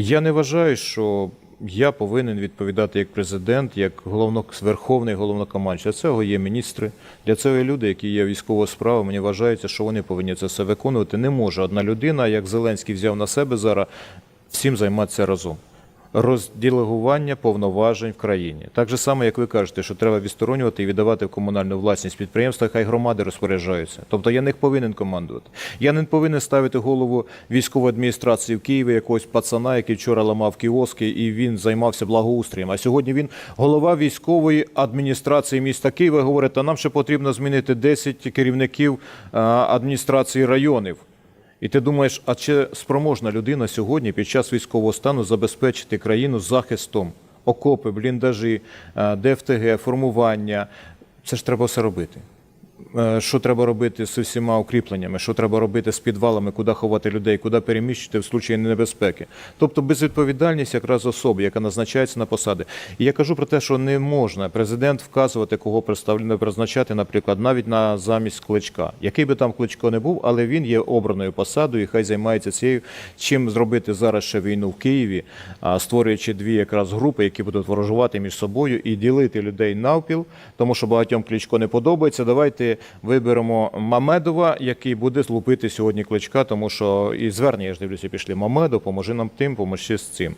Я не вважаю, що я повинен відповідати як президент, як головно, верховний головнокомандувач. Для цього є міністри, для цього є люди, які є військовою справою. Мені вважається, що вони повинні це все виконувати. Не може одна людина, як Зеленський взяв на себе зараз, всім займатися разом. Розділегування повноважень в країні. Так же само, як ви кажете, що треба відсторонювати і віддавати в комунальну власність підприємства, хай громади розпоряджаються. Тобто я не повинен командувати. Я не повинен ставити голову військової адміністрації в Києві якогось пацана, який вчора ламав кіоски, і він займався благоустроєм. А сьогодні він голова військової адміністрації міста Києва. Говорить, а нам ще потрібно змінити 10 керівників адміністрації районів. І ти думаєш, а чи спроможна людина сьогодні під час військового стану забезпечити країну захистом? Окопи, бліндажі, е, ДФТГ, формування. Це ж треба все робити. Е, Що треба робити з усіма укріпленнями, що треба робити з підвалами, куди ховати людей, куди переміщити в случаї небезпеки. Тобто безвідповідальність якраз особи, яка назначається на посади. І я кажу про те, що не можна президент вказувати, кого призначати, наприклад, навіть на замість кличка. Який би там кличко не був, але він є обраною посадою, і хай займається цією. Чим зробити зараз ще війну в Києві, створюючи дві якраз групи, які будуть ворожувати між собою і ділити людей навпіл, тому що багатьом кличко не подобається. Давайте виберемо Мамедова, який буде злупити сьогодні кличка, тому що і звернення я ж дивлюся, пішли Мамедо, поможи нам тим, поможи з цим.